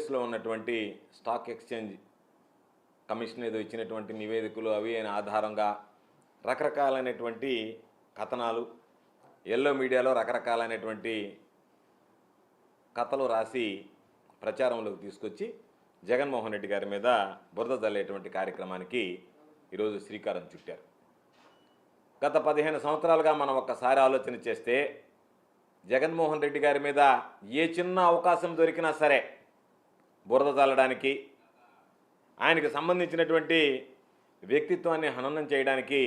యుఎస్లో ఉన్నటువంటి stock exchange commission ఏదో ఇచ్చినటువంటి నివేదికలు అవి అయిన ఆధారంగా రకరకాలైనటువంటి కథనాలు ఎల్లో మీడియాలో రకరకాలైనటువంటి కథలు రాసి ప్రచారంలోకి తీసుకొచ్చి జగన్మోహన్ రెడ్డి గారి మీద బురద జల్లేటువంటి కార్యక్రమానికి ఈరోజు శ్రీకారం చుట్టారు. గత పదిహేను సంవత్సరాలుగా మనం ఒక్కసారి ఆలోచన చేస్తే జగన్మోహన్ రెడ్డి గారి మీద ఏ చిన్న అవకాశం దొరికినా సరే బురద చల్లడానికి ఆయనకు సంబంధించినటువంటి వ్యక్తిత్వాన్ని హననం చేయడానికి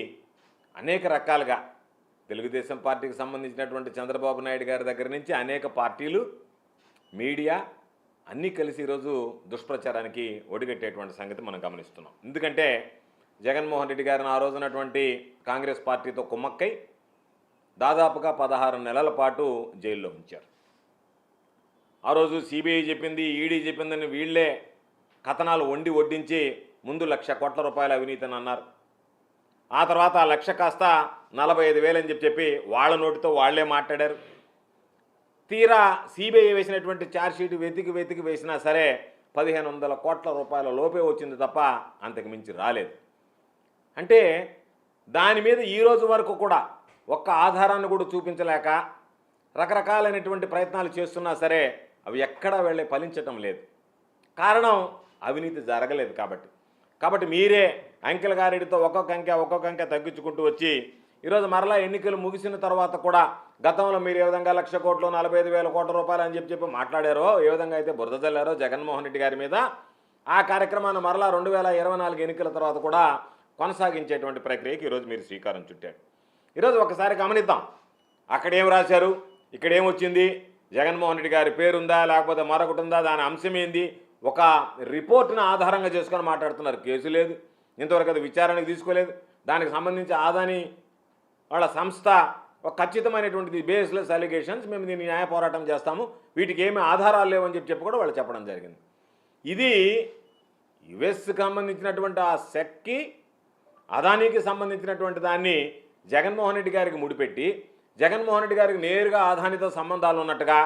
అనేక రకాలుగా తెలుగుదేశం పార్టీకి సంబంధించినటువంటి చంద్రబాబు నాయుడు గారి దగ్గర నుంచి అనేక పార్టీలు మీడియా అన్నీ కలిసి ఈరోజు దుష్ప్రచారానికి ఒడిగట్టేటువంటి సంగతి మనం గమనిస్తున్నాం. ఎందుకంటే జగన్మోహన్ రెడ్డి గారిని ఆ రోజునటువంటి కాంగ్రెస్ పార్టీతో కుమ్మక్కై దాదాపుగా పదహారు నెలల పాటు జైల్లో ఉంచారు. ఆ రోజు సిబిఐ చెప్పింది ఈడీ చెప్పిందని వీళ్ళే కథనాలు వండి వడ్డించి ముందు లక్ష కోట్ల రూపాయల అవినీతిని అన్నారు. ఆ తర్వాత ఆ లక్ష కాస్త నలభై ఐదు వేలని చెప్పి చెప్పి వాళ్ళ నోటితో వాళ్ళే మాట్లాడారు. తీరా సిబిఐ వేసినటువంటి ఛార్జ్షీట్ వెతికి వెతికి వేసినా సరే పదిహేను వందల కోట్ల రూపాయల లోపే వచ్చింది తప్ప అంతకు మించి రాలేదు. అంటే దాని మీద ఈ రోజు వరకు కూడా ఒక్క ఆధారాన్ని కూడా చూపించలేక రకరకాలైనటువంటి ప్రయత్నాలు చేస్తున్నా సరే అవి ఎక్కడా వెళ్ళి ఫలించటం లేదు. కారణం అవినీతి జరగలేదు కాబట్టి. కాబట్టి మీరే అంకెల గారెడితో ఒక్కొక్క అంకె ఒక్కొక్క అంకె తగ్గించుకుంటూ వచ్చి ఈరోజు మరలా ఎన్నికలు ముగిసిన తర్వాత కూడా గతంలో మీరు ఏ విధంగా లక్ష కోట్లు నలభై ఐదు వేల కోట్ల రూపాయలు అని చెప్పి చెప్పి మాట్లాడారో ఏ విధంగా అయితే బురద జల్లారో జగన్మోహన్ రెడ్డి గారి మీద ఆ కార్యక్రమాన్ని మరలా రెండు వేల ఇరవై నాలుగు ఎన్నికల తర్వాత కూడా కొనసాగించేటువంటి ప్రక్రియకి ఈరోజు మీరు శ్రీకారం చుట్టారు. ఈరోజు ఒకసారి గమనిద్దాం. అక్కడేం రాశారు? ఇక్కడేం వచ్చింది? జగన్మోహన్ రెడ్డి గారి పేరుందా లేకపోతే మరొకటి ఉందా దాని అంశం ఏంది? ఒక రిపోర్ట్ను ఆధారంగా చేసుకొని మాట్లాడుతున్నారు. కేసు లేదు. ఇంతవరకు అది విచారణకు తీసుకోలేదు. దానికి సంబంధించి ఆదాని వాళ్ళ సంస్థ ఒక ఖచ్చితమైనటువంటిది బేస్లెస్ అలిగేషన్స్ మేము దీన్ని న్యాయ పోరాటం చేస్తాము. వీటికి ఏమీ ఆధారాలు లేవని చెప్పి చెప్పి కూడా వాళ్ళు చెప్పడం జరిగింది. ఇది యుఎస్కి సంబంధించినటువంటి ఆ సెక్కి అదానీకి సంబంధించినటువంటి దాన్ని జగన్మోహన్ రెడ్డి గారికి ముడిపెట్టి జగన్మోహన్ రెడ్డి గారికి నేరుగా అదానితో సంబంధాలు ఉన్నట్టుగా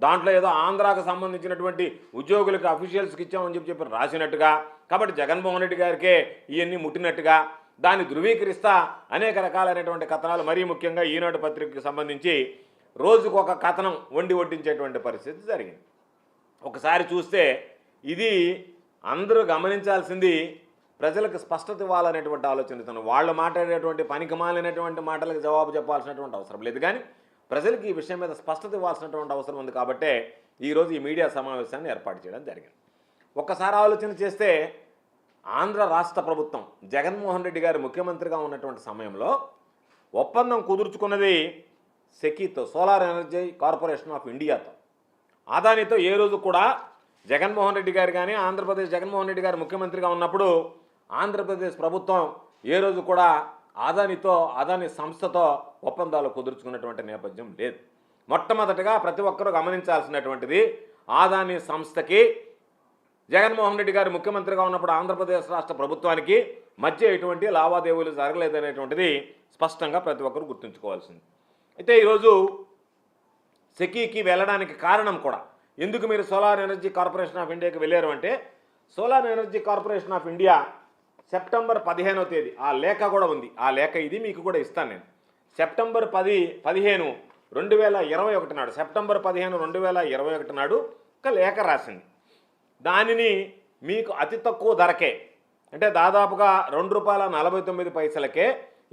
దాంట్లో ఏదో ఆంధ్రాకు సంబంధించినటువంటి ఉద్యోగులకు అఫీషియల్స్కి ఇచ్చామని చెప్పి చెప్పి రాసినట్టుగా కాబట్టి జగన్మోహన్ రెడ్డి గారికే ఇవన్నీ ముట్టినట్టుగా దాన్ని ధృవీకరిస్తా అనేక రకాలైనటువంటి కథనాలు మరీ ముఖ్యంగా ఈనాడు పత్రికకు సంబంధించి రోజుకు ఒక కథనం వండి వడ్డించేటువంటి పరిస్థితి జరిగింది. ఒకసారి చూస్తే ఇది అందరూ గమనించాల్సింది ప్రజలకు స్పష్టత ఇవ్వాలనేటువంటి ఆలోచనతో వాళ్ళు మాట్లాడేటువంటి పనికిమాలినటువంటి మాటలకు జవాబు చెప్పాల్సినటువంటి అవసరం లేదు. కానీ ప్రజలకు ఈ విషయం మీద స్పష్టత ఇవ్వాల్సినటువంటి అవసరం ఉంది కాబట్టే ఈరోజు ఈ మీడియా సమావేశాన్ని ఏర్పాటు చేయడం జరిగింది. ఒక్కసారి ఆలోచన చేస్తే ఆంధ్ర రాష్ట్ర ప్రభుత్వం జగన్మోహన్ రెడ్డి గారు ముఖ్యమంత్రిగా ఉన్నటువంటి సమయంలో ఒప్పందం కుదుర్చుకున్నది సెకీతో సోలార్ ఎనర్జీ కార్పొరేషన్ ఆఫ్ ఇండియాతో. అదానితో ఏ రోజు కూడా జగన్మోహన్ రెడ్డి గారు కానీ ఆంధ్రప్రదేశ్ జగన్మోహన్ రెడ్డి గారు ముఖ్యమంత్రిగా ఉన్నప్పుడు ఆంధ్రప్రదేశ్ ప్రభుత్వం ఏ రోజు కూడా అదానితో అదాని సంస్థతో ఒప్పందాలు కుదుర్చుకున్నటువంటి నేపథ్యం లేదు. మొట్టమొదటగా ప్రతి ఒక్కరూ గమనించాల్సినటువంటిది ఆదాని సంస్థకి జగన్మోహన్ రెడ్డి గారు ముఖ్యమంత్రిగా ఉన్నప్పుడు ఆంధ్రప్రదేశ్ రాష్ట్ర ప్రభుత్వానికి మధ్య ఎటువంటి లావాదేవీలు జరగలేదనేటువంటిది స్పష్టంగా ప్రతి ఒక్కరు గుర్తుంచుకోవాల్సింది. అయితే ఈరోజు సెకీకి వెళ్ళడానికి కారణం కూడా ఎందుకు మీరు సోలార్ ఎనర్జీ కార్పొరేషన్ ఆఫ్ ఇండియాకి వెళ్ళారు అంటే solar energy corporation of India September పదిహేనవ తేదీ. ఆ లేఖ కూడా ఉంది. ఆ లేఖ ఇది మీకు కూడా ఇస్తాను నేను. సెప్టెంబర్ పది పదిహేను రెండు వేల ఇరవై ఒకటి నాడు. సెప్టెంబర్ పదిహేను రెండు వేల ఇరవై ఒకటి నాడు ఒక లేఖ రాసింది. దానిని మీకు అతి తక్కువ ధరకే అంటే దాదాపుగా రెండు రూపాయల నలభై తొమ్మిది పైసలకే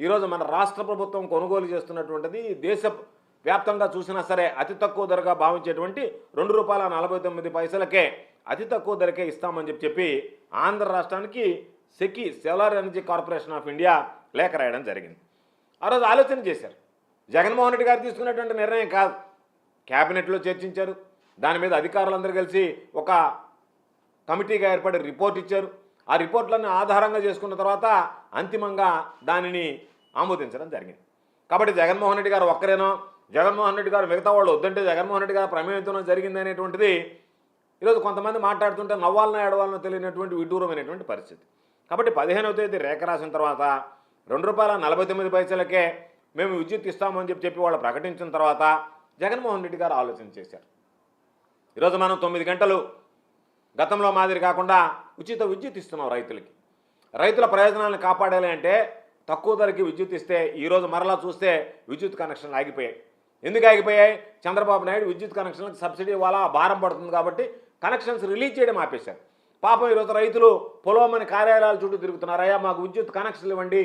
ఈరోజు మన రాష్ట్ర ప్రభుత్వం కొనుగోలు చేస్తున్నటువంటిది దేశ వ్యాప్తంగా చూసినా సరే అతి తక్కువ ధరగా భావించేటువంటి రెండు రూపాయల నలభై తొమ్మిది పైసలకే అతి తక్కువ ధరకే ఇస్తామని చెప్పి చెప్పి ఆంధ్ర రాష్ట్రానికి SECI solar energy corporation of India లేఖ రాయడం జరిగింది. ఆ రోజు ఆలోచన చేశారు. జగన్మోహన్ రెడ్డి గారు తీసుకున్నటువంటి నిర్ణయం కాదు. క్యాబినెట్లో చర్చించారు. దాని మీద అధికారులందరూ కలిసి ఒక కమిటీగా ఏర్పడి రిపోర్ట్ ఇచ్చారు. ఆ రిపోర్ట్లన్నీ ఆధారంగా చేసుకున్న తర్వాత అంతిమంగా దానిని ఆమోదించడం జరిగింది. కాబట్టి జగన్మోహన్ రెడ్డి గారు ఒక్కరేనో? జగన్మోహన్ రెడ్డి గారు మిగతా వాళ్ళు వద్దంటే జగన్మోహన్ రెడ్డి గారు ప్రమేయంతో జరిగింది అనేటువంటిది ఈరోజు కొంతమంది మాట్లాడుతుంటే నవ్వాలనో ఏడవాలనో తెలియనటువంటి విడ్డూరమైనటువంటి పరిస్థితి. కాబట్టి పదిహేనవ తేదీ రేఖ రాసిన తర్వాత రెండు రూపాయల నలభై తొమ్మిది పైసలకే మేము విద్యుత్ ఇస్తామని చెప్పి చెప్పి వాళ్ళు ప్రకటించిన తర్వాత జగన్మోహన్ రెడ్డి గారు ఆలోచన చేశారు. ఈరోజు మనం తొమ్మిది గంటలు గతంలో మాదిరి కాకుండా ఉచిత విద్యుత్ ఇస్తున్నాం రైతులకి. రైతుల ప్రయోజనాలను కాపాడాలి అంటే తక్కువ ధరకి విద్యుత్ ఇస్తే ఈరోజు మరలా చూస్తే విద్యుత్ కనెక్షన్లు ఆగిపోయాయి. ఎందుకు ఆగిపోయాయి? చంద్రబాబు నాయుడు విద్యుత్ కనెక్షన్లకు సబ్సిడీ ఇవ్వాలా? భారం పడుతుంది కాబట్టి కనెక్షన్స్ రిలీజ్ చేయడం ఆపేశారు. పాపం ఈరోజు రైతులు పొలవమని కార్యాలయాల చుట్టూ తిరుగుతున్నారు. అయ్యా మాకు విద్యుత్ కనెక్షన్లు ఇవ్వండి.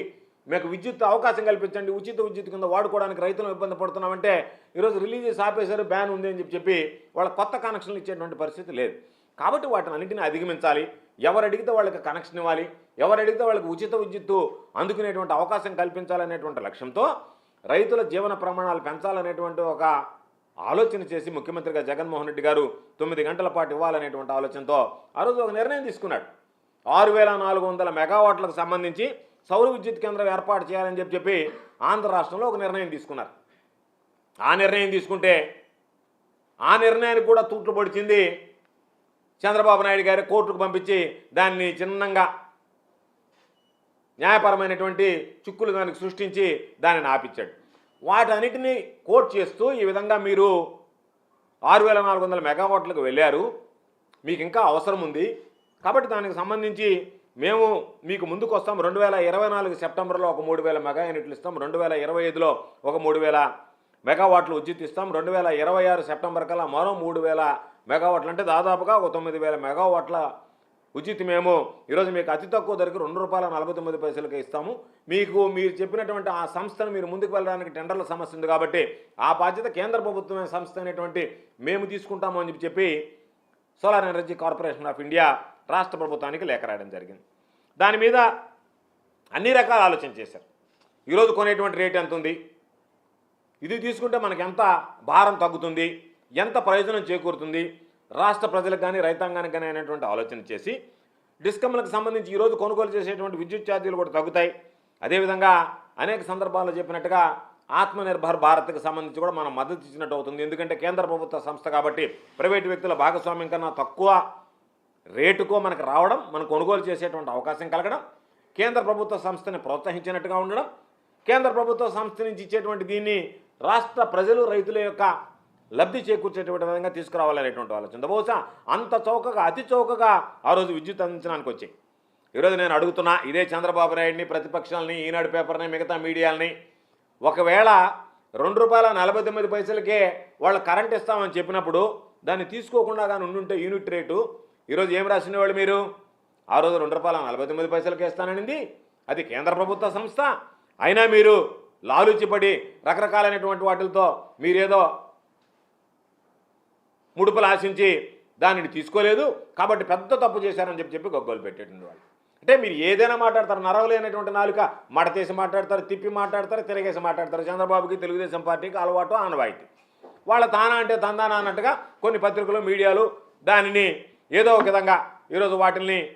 మీకు విద్యుత్ అవకాశం కల్పించండి. ఉచిత విద్యుత్ కింద వాడుకోవడానికి రైతులు ఇబ్బంది పడుతున్నామంటే ఈరోజు రిలీజెస్ ఆపేశారు బ్యాన్ ఉంది అని చెప్పి చెప్పి వాళ్ళ కొత్త కనెక్షన్లు ఇచ్చేటువంటి పరిస్థితి లేదు. కాబట్టి వాటిని అన్నింటినీ అధిగమించాలి. ఎవరు అడిగితే వాళ్ళకి కనెక్షన్ ఇవ్వాలి. ఎవరు అడిగితే వాళ్ళకి ఉచిత విద్యుత్తు అందుకునేటువంటి అవకాశం కల్పించాలనేటువంటి లక్ష్యంతో రైతుల జీవన ప్రమాణాలు పెంచాలనేటువంటి ఒక ఆలోచన చేసి ముఖ్యమంత్రిగా జగన్మోహన్ రెడ్డి గారు తొమ్మిది గంటల పాటు ఇవ్వాలనేటువంటి ఆలోచనతో ఆ రోజు ఒక నిర్ణయం తీసుకున్నాడు. ఆరు వేల నాలుగు వందల మెగావాట్లకు సంబంధించి సౌర విద్యుత్ కేంద్రం ఏర్పాటు చేయాలని చెప్పి చెప్పి ఆంధ్ర రాష్ట్రంలో ఒక నిర్ణయం తీసుకున్నారు. ఆ నిర్ణయం తీసుకుంటే ఆ నిర్ణయానికి కూడా తూట్లు పొడిచింది చంద్రబాబు నాయుడు గారి కోర్టుకు పంపించి దాన్ని చిన్నంగా న్యాయపరమైనటువంటి చిక్కులు దానికి సృష్టించి దానిని ఆపించాడు వాటన్నిటిని కోట్ చేస్తూ ఈ విధంగా మీరు ఆరు వేల నాలుగు వందల మెగావాట్లకు వెళ్ళారు. మీకు ఇంకా అవసరం ఉంది కాబట్టి దానికి సంబంధించి మేము మీకు ముందుకు వస్తాం రెండు వేల ఇరవై నాలుగు సెప్టెంబర్లో ఒక మూడు వేల మెగా యూనిట్లు ఇస్తాం. రెండు వేల ఇరవై ఐదులో ఒక మూడు వేల మెగావాట్లు ఉచిత ఇస్తాం. రెండు వేల ఇరవై ఆరు సెప్టెంబర్ కల్లా మరో మూడు వేల మెగావాట్లు అంటే దాదాపుగా ఒక తొమ్మిది వేల మెగావాట్ల ఉచిత్ మేము ఈరోజు మీకు అతి తక్కువ ధరకు రెండు రూపాయల నలభై తొమ్మిది పైసలకి ఇస్తాము. మీకు మీరు చెప్పినటువంటి ఆ సంస్థను మీరు ముందుకు వెళ్ళడానికి టెండర్ల సమస్య ఉంది కాబట్టి ఆ బాధ్యత కేంద్ర ప్రభుత్వమైన సంస్థ అనేటువంటి మేము తీసుకుంటాము అని చెప్పి చెప్పి solar energy corporation of India రాష్ట్ర ప్రభుత్వానికి లేఖ రాయడం జరిగింది. దాని మీద అన్ని రకాల ఆలోచన చేశారు. ఈరోజు కొనేటువంటి రేట్ ఎంత ఉంది? ఇది తీసుకుంటే మనకి ఎంత భారం తగ్గుతుంది? ఎంత ప్రయోజనం చేకూరుతుంది? రాష్ట్ర ప్రజలకు కానీ రైతాంగానికి కానీ అనేటువంటి ఆలోచన చేసి డిస్కమ్లకు సంబంధించి ఈరోజు కొనుగోలు చేసేటువంటి విద్యుత్ ఛార్జీలు కూడా తగ్గుతాయి. అదేవిధంగా అనేక సందర్భాల్లో చెప్పినట్టుగా ఆత్మనిర్భర్ భారత్కి సంబంధించి కూడా మనం మద్దతు ఇచ్చినట్టు అవుతుంది. ఎందుకంటే కేంద్ర ప్రభుత్వ సంస్థ కాబట్టి ప్రైవేటు వ్యక్తుల భాగస్వామ్యం కన్నా తక్కువ రేటుకో మనకు రావడం మనం కొనుగోలు చేసేటువంటి అవకాశం కలగడం కేంద్ర ప్రభుత్వ సంస్థని ప్రోత్సహించినట్టుగా ఉండడం కేంద్ర ప్రభుత్వ సంస్థ నుంచి ఇచ్చేటువంటి దీన్ని రాష్ట్ర ప్రజలు రైతుల యొక్క లబ్ధి చేకూర్చేటువంటి విధంగా తీసుకురావాలనేటువంటి ఆలోచన బహుశా అంత చౌకగా అతి చౌకగా ఆ రోజు విద్యుత్ అందించడానికి వచ్చాయి. ఈరోజు నేను అడుగుతున్నా ఇదే చంద్రబాబు నాయుడిని ప్రతిపక్షాలని ఈనాడు పేపర్ని మిగతా మీడియాలని ఒకవేళ రెండు రూపాయల నలభై తొమ్మిది పైసలకే వాళ్ళు కరెంట్ ఇస్తామని చెప్పినప్పుడు దాన్ని తీసుకోకుండా కానీ ఉండుంటే యూనిట్ రేటు ఈరోజు ఏం రాసిన వాళ్ళు మీరు? ఆ రోజు రెండు రూపాయల నలభై తొమ్మిది పైసలకి ఇస్తాననింది. అది కేంద్ర ప్రభుత్వ సంస్థ. అయినా మీరు లాలుచిపడి రకరకాలైనటువంటి వాటితో మీరేదో ముడుపులు ఆశించి దానిని తీసుకోలేదు. కాబట్టి పెద్ద తప్పు చేశారని చెప్పి చెప్పి గొగ్గోలు పెట్టేటువంటి వాళ్ళు. అంటే మీరు ఏదైనా మాట్లాడతారు నరవలేనటువంటి నాలుక మడతేసి మాట్లాడతారు తిప్పి మాట్లాడతారు తిరగేసి మాట్లాడతారు. చంద్రబాబుకి తెలుగుదేశం పార్టీకి అలవాటు ఆనవాయితీ. వాళ్ళ తానా అంటే తందానా అన్నట్టుగా కొన్ని పత్రికలు మీడియాలు దానిని ఏదో ఒక విధంగా ఈరోజు వాటిని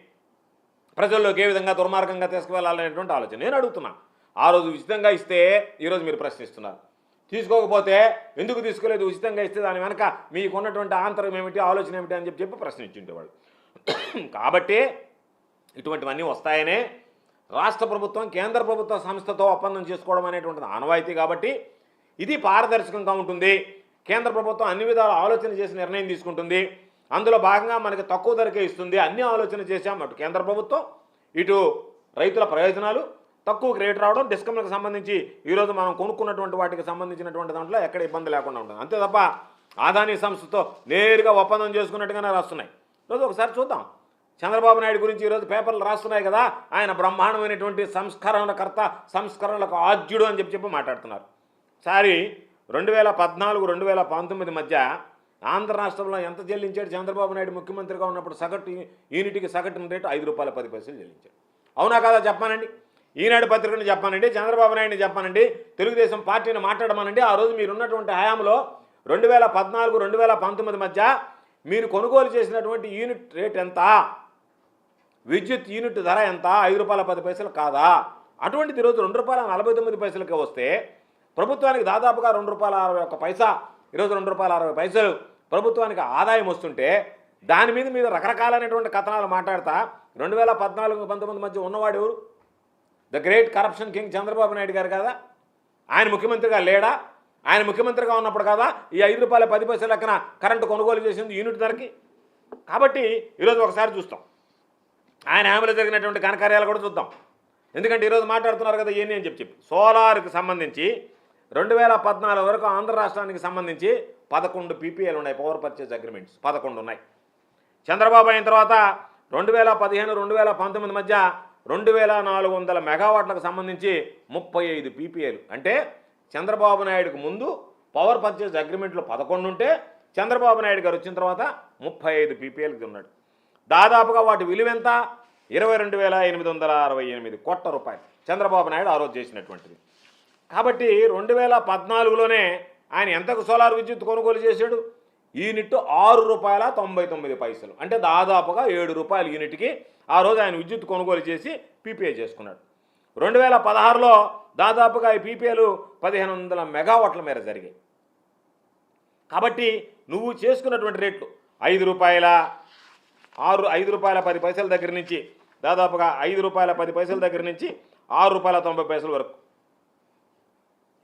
ప్రజల్లోకి ఏ విధంగా దుర్మార్గంగా తీసుకువెళ్ళాలనేటువంటి ఆలోచన. నేను అడుగుతున్నా. ఆ రోజు ఉచితంగా ఇస్తే ఈరోజు మీరు ప్రశ్నిస్తున్నారు. తీసుకోకపోతే ఎందుకు తీసుకోలేదు? ఉచితంగా ఇస్తే దాని వెనక మీకున్నటువంటి ఆంతరం ఏమిటి ఆలోచన ఏమిటి అని చెప్పి చెప్పి ప్రశ్నించుండేవాడు. కాబట్టి ఇటువంటివన్నీ వస్తాయనే రాష్ట్ర ప్రభుత్వం కేంద్ర ప్రభుత్వ సంస్థతో ఒప్పందం చేసుకోవడం అనేటువంటిది ఆనవాయితీ కాబట్టి ఇది పారదర్శకంగా ఉంటుంది. కేంద్ర ప్రభుత్వం అన్ని విధాల ఆలోచన చేసి నిర్ణయం తీసుకుంటుంది. అందులో భాగంగా మనకి తక్కువ ధరకే ఇస్తుంది. అన్ని ఆలోచన చేశాం అటు కేంద్ర ప్రభుత్వం ఇటు రైతుల ప్రయోజనాలు తక్కువ రేటు రావడం డిస్కమ్లకు సంబంధించి ఈరోజు మనం కొనుక్కున్నటువంటి వాటికి సంబంధించినటువంటి దాంట్లో ఎక్కడ ఇబ్బంది లేకుండా ఉంటుంది. అంతే తప్ప ఆదాని సంస్థతో నేరుగా ఒప్పందం చేసుకున్నట్టుగానే రాస్తున్నాయి. ఈరోజు ఒకసారి చూద్దాం. చంద్రబాబు నాయుడు గురించి ఈరోజు పేపర్లు రాస్తున్నాయి కదా ఆయన బ్రహ్మాండమైనటువంటి సంస్కరణకర్త సంస్కరణలకు ఆద్యుడు అని చెప్పి చెప్పి మాట్లాడుతున్నారు. సారి రెండు వేల పద్నాలుగు రెండు వేల పంతొమ్మిది మధ్య ఆంధ్ర రాష్ట్రంలో ఎంత చెల్లించాడు చంద్రబాబు నాయుడు ముఖ్యమంత్రిగా ఉన్నప్పుడు సగటు యూనిట్కి సగటున రేటు ఐదు రూపాయల పది పైసలు చెల్లించాడు. అవునా కాదా చెప్పానండి ఈనాడు పత్రికను చెప్పానండి చంద్రబాబు నాయుడిని చెప్పానండి తెలుగుదేశం పార్టీని మాట్లాడమనండి. ఆ రోజు మీరు ఉన్నటువంటి హయాంలో రెండు వేల పద్నాలుగు రెండు వేల పంతొమ్మిది మధ్య మీరు కొనుగోలు చేసినటువంటి యూనిట్ రేట్ ఎంత? విద్యుత్ యూనిట్ ధర ఎంత? ఐదు రూపాయల పది పైసలు కాదా? అటువంటిది ఈరోజు రెండు రూపాయల నలభై తొమ్మిది పైసలకి వస్తే ప్రభుత్వానికి దాదాపుగా రెండు రూపాయల అరవై ఒక్క పైసా? ఈరోజు రెండు రూపాయల అరవై పైసలు ప్రభుత్వానికి ఆదాయం వస్తుంటే దాని మీద మీరు రకరకాలైనటువంటి కథనాలు మాట్లాడతా. రెండు వేల పద్నాలుగు పంతొమ్మిది మధ్య ఉన్నవాడు ఎవరు? The great corruption king Chandrababu Naidu garu కదా? ఆయన ముఖ్యమంత్రిగా లేడా? ఆయన ముఖ్యమంత్రిగా ఉన్నప్పుడు కదా ఈ ఐదు రూపాయల పది పైసల లెక్కన కరెంటు కొనుగోలు చేసింది యూనిట్ ధరకి కాబట్టి ఈరోజు ఒకసారి చూస్తాం. ఆయన హామీలో జరిగినటువంటి కనకార్యాలు కూడా చూద్దాం. ఎందుకంటే ఈరోజు మాట్లాడుతున్నారు కదా ఏంటి అని చెప్పి చెప్పి. సోలార్కి సంబంధించి రెండు వేల పద్నాలుగు వరకు ఆంధ్ర రాష్ట్రానికి సంబంధించి పదకొండు పీపీఎల్ ఉన్నాయి పవర్ పర్చేజ్ అగ్రిమెంట్స్. పదకొండు ఉన్నాయి. చంద్రబాబు అయిన తర్వాత రెండు వేల పదిహేను రెండు వేల పంతొమ్మిది మధ్య రెండు వేల నాలుగు వందల మెగావాట్లకు సంబంధించి ముప్పై ఐదు పీపీఎల్ అంటే చంద్రబాబు నాయుడుకు ముందు పవర్ పర్చేజ్ అగ్రిమెంట్లో పదకొండు ఉంటే చంద్రబాబు నాయుడు గారు వచ్చిన తర్వాత ముప్పై ఐదు పీపీఎల్కి ఉన్నాడు దాదాపుగా వాటి విలువ ఎంత? ఇరవై రెండు వేల ఎనిమిది వందల అరవై ఎనిమిది కోట్ల రూపాయలు చంద్రబాబు నాయుడు ఆ రోజు చేసినటువంటిది. కాబట్టి రెండు వేల పద్నాలుగులోనే ఆయన ఎంతకు సోలార్ విద్యుత్ కొనుగోలు చేశాడు? యూనిట్ ఆరు రూపాయల తొంభై తొమ్మిది పైసలు. అంటే దాదాపుగా ఏడు రూపాయల యూనిట్కి ఆ రోజు ఆయన విద్యుత్ కొనుగోలు చేసి పీపీఐ చేసుకున్నాడు. రెండు వేల పదహారులో దాదాపుగా ఈ పీపీఏలు పదిహేను వందల మెగావాట్ల మేర జరిగాయి. కాబట్టి నువ్వు చేసుకున్నటువంటి రేట్లు ఐదు రూపాయల ఆరు ఐదు రూపాయల పది పైసల దగ్గర నుంచి దాదాపుగా ఐదు రూపాయల పది పైసల దగ్గర నుంచి ఆరు రూపాయల తొంభై పైసల వరకు.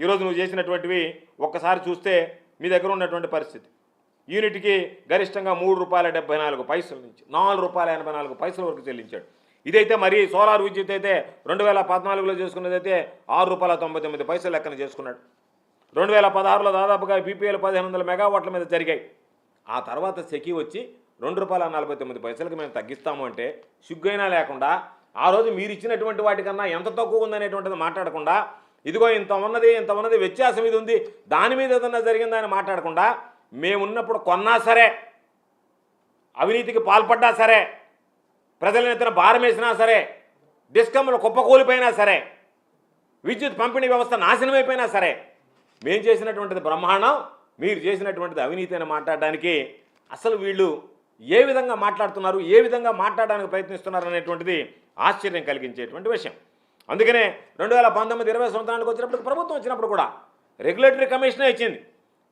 ఈరోజు నువ్వు చేసినటువంటివి ఒక్కసారి చూస్తే మీ దగ్గర ఉన్నటువంటి పరిస్థితి. యూనిట్కి గరిష్టంగా మూడు రూపాయల డెబ్బై నాలుగు పైసల నుంచి నాలుగు రూపాయల ఎనభై నాలుగు పైసల వరకు చెల్లించాడు. ఇదైతే మరి సోలార్ విద్యుత్ అయితే రెండు వేల పద్నాలుగులో చేసుకున్నదైతే ఆరు రూపాయల తొంభై తొమ్మిది పైసలు లెక్కన చేసుకున్నాడు. రెండు వేల పదహారులో దాదాపుగా బీపీఎల్ పదిహేను వందల మెగావాట్ల మీద జరిగాయి. ఆ తర్వాత సెకి వచ్చి రెండు రూపాయల నలభై తొమ్మిది పైసలకి మేము తగ్గిస్తాము అంటే సిగ్గైనా లేకుండా ఆ రోజు మీరు ఇచ్చినటువంటి వాటికన్నా ఎంత తక్కువ ఉందనేటువంటిది మాట్లాడకుండా ఇదిగో ఇంత ఉన్నది ఇంత ఉన్నది వ్యత్యాసం ఇది ఉంది దాని మీద ఏదన్నా జరిగిందని మాట్లాడకుండా మేమున్నప్పుడు కొన్నా సరే అవినీతికి పాల్పడ్డా సరే ప్రజల నెత్తిన భారం వేసినా సరే డిస్కమ్లు కుప్పకూలిపోయినా సరే విద్యుత్ పంపిణీ వ్యవస్థ నాశనమైపోయినా సరే మేము చేసినటువంటిది బ్రహ్మాండం మీరు చేసినటువంటిది అవినీతి అని మాట్లాడడానికి అసలు వీళ్ళు ఏ విధంగా మాట్లాడుతున్నారు ఏ విధంగా మాట్లాడడానికి ప్రయత్నిస్తున్నారు అనేటువంటిది ఆశ్చర్యం కలిగించేటువంటి విషయం. అందుకనే రెండు వేల పంతొమ్మిది ఇరవై సంవత్సరానికి వచ్చినప్పుడు ప్రభుత్వం వచ్చినప్పుడు కూడా రెగ్యులేటరీ కమిషనే ఇచ్చింది?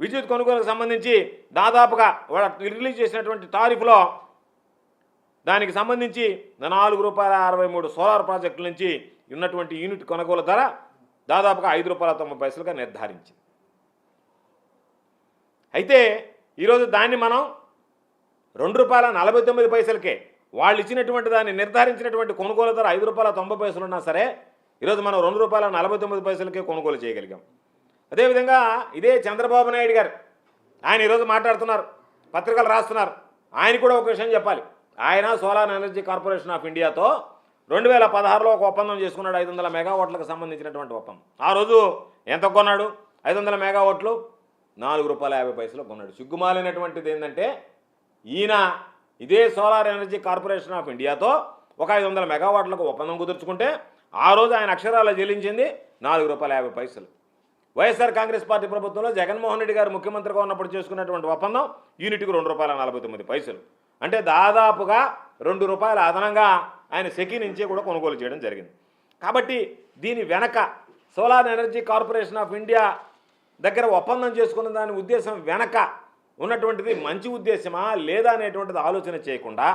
విద్యుత్ కొనుగోలుకు సంబంధించి దాదాపుగా వాళ్ళ రిలీజ్ చేసినటువంటి తారీఫ్లో దానికి సంబంధించి నాలుగు రూపాయల అరవై మూడు సోలార్ ప్రాజెక్టుల నుంచి ఉన్నటువంటి యూనిట్ కొనుగోలు ధర దాదాపుగా ఐదు రూపాయల తొంభై పైసలుగా నిర్ధారించింది. అయితే ఈరోజు దాన్ని మనం రెండు రూపాయల నలభై తొమ్మిది పైసలకే వాళ్ళు ఇచ్చినటువంటి దాన్ని నిర్ధారించినటువంటి కొనుగోలు ధర ఐదు రూపాయల తొంభై పైసలు ఉన్నా సరే ఈరోజు మనం రెండు రూపాయల నలభై తొమ్మిది పైసలకే కొనుగోలు చేయగలిగాం. అదేవిధంగా ఇదే చంద్రబాబు నాయుడు గారు ఆయన ఈరోజు మాట్లాడుతున్నారు పత్రికలు రాస్తున్నారు. ఆయన కూడా ఒక విషయం చెప్పాలి. ఆయన సోలార్ ఎనర్జీ కార్పొరేషన్ ఆఫ్ ఇండియాతో రెండు వేల పదహారులో ఒక ఒప్పందం చేసుకున్నాడు ఐదు వందల మెగావాట్లకు సంబంధించినటువంటి ఒప్పందం. ఆ రోజు ఎంత కొన్నాడు? ఐదు వందల మెగావాట్లు నాలుగు రూపాయల యాభై పైసలు కొన్నాడు. సిగ్గుమాలినటువంటిది ఏంటంటే ఈయన ఇదే సోలార్ ఎనర్జీ కార్పొరేషన్ ఆఫ్ ఇండియాతో ఒక ఐదు వందల మెగావాట్లకు ఒప్పందం కుదుర్చుకుంటే ఆ రోజు ఆయన అక్షరాలు చెల్లించింది నాలుగు రూపాయల యాభై పైసలు. వైఎస్ఆర్ కాంగ్రెస్ పార్టీ ప్రభుత్వంలో జగన్మోహన్ రెడ్డి గారు ముఖ్యమంత్రిగా ఉన్నప్పుడు చేసుకున్నటువంటి ఒప్పందం యూనిట్కి రెండు రూపాయల నలభై తొమ్మిది పైసలు. అంటే దాదాపుగా రెండు రూపాయల అదనంగా ఆయన సెకీ నుంచే కూడా కొనుగోలు చేయడం జరిగింది. కాబట్టి దీని వెనక solar energy corporation of India దగ్గర ఒప్పందం చేసుకున్న దాని ఉద్దేశం వెనక ఉన్నటువంటిది మంచి ఉద్దేశమా లేదా అనేటువంటిది ఆలోచన చేయకుండా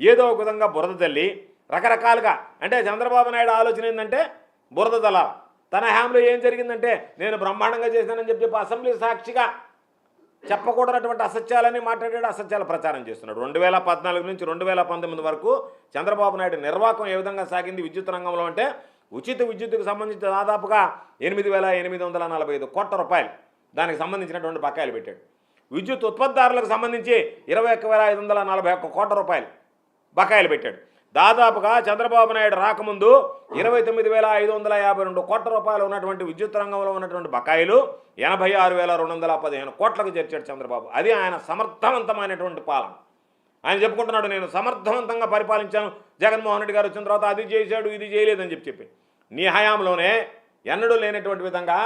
ఏదో ఒక విధంగా బురద తల్లి రకరకాలుగా అంటే చంద్రబాబు నాయుడు ఆలోచన ఏంటంటే బురద తల తన హ్యాంలో ఏం జరిగిందంటే నేను బ్రహ్మాండంగా చేశానని చెప్పి చెప్పి అసెంబ్లీ సాక్షిగా చెప్పకూడనటువంటి అసత్యాలని మాట్లాడాడు అసత్యాల ప్రచారం చేస్తున్నాడు. రెండు వేల పద్నాలుగు నుంచి రెండు వేల పంతొమ్మిది వరకు చంద్రబాబు నాయుడు నిర్వాహకం ఏ విధంగా సాగింది విద్యుత్ రంగంలో అంటే ఉచిత విద్యుత్తుకు సంబంధించి దాదాపుగా ఎనిమిది వేల ఎనిమిది వందల నలభై ఐదు కోట్ల రూపాయలు దానికి సంబంధించినటువంటి బకాయిలు పెట్టాడు. విద్యుత్ ఉత్పత్తిదారులకు సంబంధించి ఇరవై ఒక్క వేల ఐదు వందల నలభై ఒక్క కోట్ల రూపాయలు బకాయిలు పెట్టాడు. దాదాపుగా చంద్రబాబు నాయుడు రాకముందు ఇరవై తొమ్మిది వేల ఐదు వందల యాభై రెండు కోట్ల రూపాయలు ఉన్నటువంటి విద్యుత్ రంగంలో ఉన్నటువంటి బకాయిలు ఎనభై ఆరు వేల రెండు వందల పదిహేను కోట్లకు చేర్చాడు చంద్రబాబు. అది ఆయన సమర్థవంతమైనటువంటి పాలన. ఆయన చెప్పుకుంటున్నాడు నేను సమర్థవంతంగా పరిపాలించాను. జగన్మోహన్ రెడ్డి గారు వచ్చిన తర్వాత అది చేశాడు ఇది చేయలేదని చెప్పి చెప్పి. నీ హయాంలోనే ఎన్నడూ లేనటువంటి విధంగా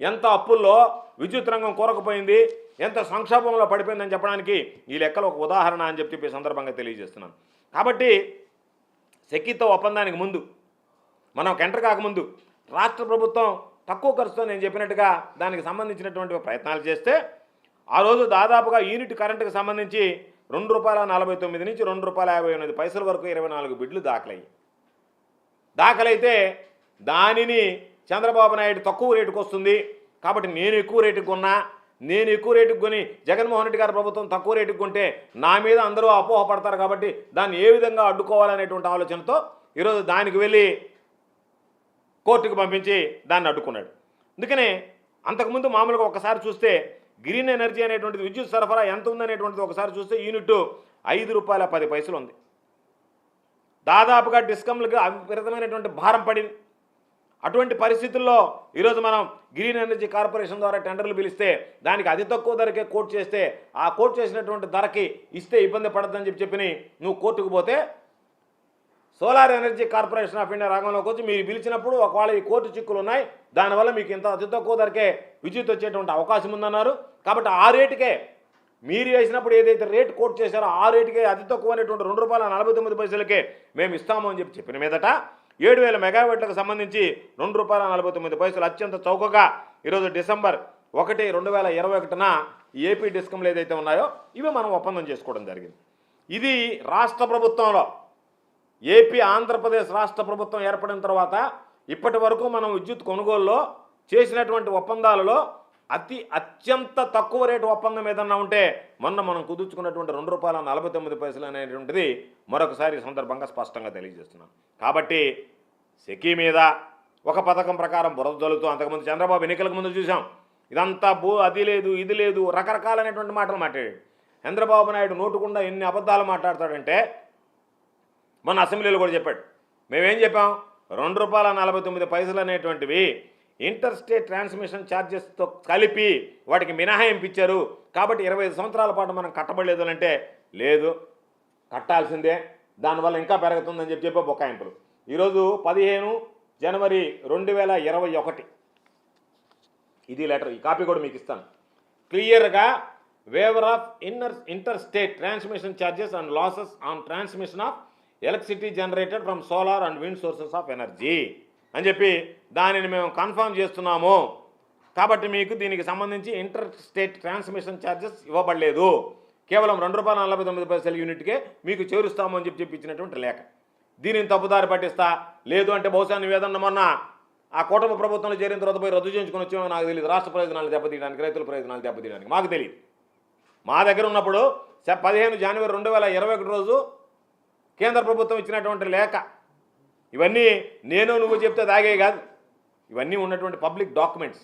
ఎంత అప్పుల్లో విద్యుత్ రంగం కూరకపోయింది ఎంత సంక్షోభంలో పడిపోయిందని చెప్పడానికి ఈ లెక్కలు ఒక ఉదాహరణ అని చెప్పి చెప్పి సందర్భంగా తెలియజేస్తున్నాను. కాబట్టి సెక్కితో ఒప్పందానికి ముందు మనం ఎంటర్ కాకముందు రాష్ట్ర ప్రభుత్వం తక్కువ ఖర్చుతో నేను చెప్పినట్టుగా దానికి సంబంధించినటువంటి ప్రయత్నాలు చేస్తే ఆ రోజు దాదాపుగా యూనిట్ కరెంటుకు సంబంధించి రెండు రూపాయల నలభై తొమ్మిది నుంచి రెండు రూపాయల యాభై ఎనిమిది పైసల వరకు ఇరవై నాలుగు బిడ్లు దాఖలయ్యాయి. దాఖలైతే దానిని చంద్రబాబు నాయుడు తక్కువ రేటుకు వస్తుంది కాబట్టి నేను ఎక్కువ రేటుకు కొన్నా నేను ఎక్కువ రేటుకు కొని జగన్మోహన్ రెడ్డి గారి ప్రభుత్వం తక్కువ రేటుకు కొంటే నా మీద అందరూ అపోహ పడతారు కాబట్టి దాన్ని ఏ విధంగా అడ్డుకోవాలనేటువంటి ఆలోచనతో ఈరోజు దానికి వెళ్ళి కోర్టుకు పంపించి దాన్ని అడ్డుకున్నాడు. అందుకనే అంతకుముందు మామూలుగా ఒకసారి చూస్తే గ్రీన్ ఎనర్జీ అనేటువంటిది విద్యుత్ సరఫరా ఎంత ఉందనేటువంటిది ఒకసారి చూస్తే యూనిట్ ఐదు రూపాయల పది పైసలు ఉంది. దాదాపుగా డిస్కమ్లకు అవిపరీతమైనటువంటి భారం పడింది. అటువంటి పరిస్థితుల్లో ఈరోజు మనం గ్రీన్ ఎనర్జీ కార్పొరేషన్ ద్వారా టెండర్లు పిలిస్తే దానికి అతి తక్కువ ధరకే కోట్ చేస్తే ఆ కోట్ చేసినటువంటి ధరకి ఇస్తే ఇబ్బంది పడద్దని చెప్పి చెప్పి నువ్వు కోర్టుకు పోతే solar energy corporation of India రంగంలోకి వచ్చి మీరు పిలిచినప్పుడు ఒకవేళ ఈ కోర్టు చిక్కులు ఉన్నాయి దానివల్ల మీకు ఇంత అతి తక్కువ ధరకే విద్యుత్ వచ్చేటువంటి అవకాశం ఉందన్నారు. కాబట్టి ఆ రేటుకే మీరు వేసినప్పుడు ఏదైతే రేటు కోట్ చేశారో ఆ రేటుకే అతి తక్కువ అనేటువంటి రెండు రూపాయల నలభై తొమ్మిది పైసలకే మేము ఇస్తాము అని చెప్పి చెప్పిన మీదట ఏడు వేల మెగావాట్లకు సంబంధించి రెండు రూపాయల నలభై తొమ్మిది పైసలు అత్యంత చౌకగా ఈరోజు డిసెంబర్ ఒకటి రెండు వేల ఇరవై ఒకటిన ఏపీ డిస్కంలు ఏదైతే ఉన్నాయో ఇవి మనం ఒప్పందం చేసుకోవడం జరిగింది. ఇది రాష్ట్ర ప్రభుత్వంలో ఏపీ ఆంధ్రప్రదేశ్ రాష్ట్ర ప్రభుత్వం ఏర్పడిన తర్వాత ఇప్పటి వరకు మనం విద్యుత్ కొనుగోలులో చేసినటువంటి ఒప్పందాలలో అతి అత్యంత తక్కువ రేటు ఒప్పందం ఏదన్నా ఉంటే మొన్న మనం కుదుర్చుకున్నటువంటి రెండు రూపాయల నలభై తొమ్మిది పైసలు అనేటువంటిది మరొకసారి సందర్భంగా స్పష్టంగా తెలియజేస్తున్నాం. కాబట్టి సెకీ మీద ఒక పథకం ప్రకారం బురద జల్లుతూ అంతకుముందు చంద్రబాబు ఎన్నికలకు ముందు చూసాం ఇదంతా భూ అది లేదు ఇది లేదు రకరకాలైనటువంటి మాటలు మాట్లాడాడు. చంద్రబాబు నాయుడు నోటుకుండా ఎన్ని అబద్ధాలు మాట్లాడతాడంటే మన అసెంబ్లీలో కూడా చెప్పాడు. మేమేం చెప్పాం? రెండు రూపాయల నలభై తొమ్మిది పైసలు అనేటువంటివి ఇంటర్ స్టేట్ ట్రాన్స్మిషన్ ఛార్జెస్తో కలిపి వాటికి మినహాయింపు ఇచ్చారు కాబట్టి ఇరవై ఐదు సంవత్సరాల పాటు మనం కట్టబడలేదు అంటే లేదు కట్టాల్సిందే దానివల్ల ఇంకా పెరుగుతుందని చెప్పి చెప్పే బొక్కాయింపులు. ఈరోజు పదిహేను జనవరి రెండు వేల ఇరవై ఒకటి. ఇది లెటర్ ఈ కాపీ కూడా మీకు ఇస్తాను. క్లియర్గా waiver of inner inter state transmission charges and losses on transmission of electricity generated from solar and wind sources of energy అని చెప్పి దానిని మేము కన్ఫర్మ్ చేస్తున్నాము. కాబట్టి మీకు దీనికి సంబంధించి ఇంటర్ స్టేట్ ట్రాన్స్మిషన్ ఛార్జెస్ ఇవ్వబడలేదు. కేవలం రెండు రూపాయల నలభై తొమ్మిది పైసల యూనిట్కే మీకు చేరుస్తాము అని చెప్పి చెప్పి ఇచ్చినటువంటి లేఖ. దీనిని తప్పుదారి పట్టిస్తా. లేదు అంటే బహుశా నువ్వేదన్నా మొన్న ఆ కూటమి ప్రభుత్వంలో చేరిన తర్వాత పోయి రద్దు చేయించుకుని వచ్చామో నాకు తెలియదు రాష్ట్ర ప్రయోజనాలు దెబ్బతీయడానికి రైతుల ప్రయోజనాలు దెబ్బతీయడానికి మాకు తెలియదు మా దగ్గర ఉన్నప్పుడు పదిహేను జనవరి రెండు వేల ఇరవై ఒకటి రోజు కేంద్ర ప్రభుత్వం ఇచ్చినటువంటి లేఖ. ఇవన్నీ నేను నువ్వు చెప్తే దాగే కాదు. ఇవన్నీ ఉన్నటువంటి పబ్లిక్ డాక్యుమెంట్స్.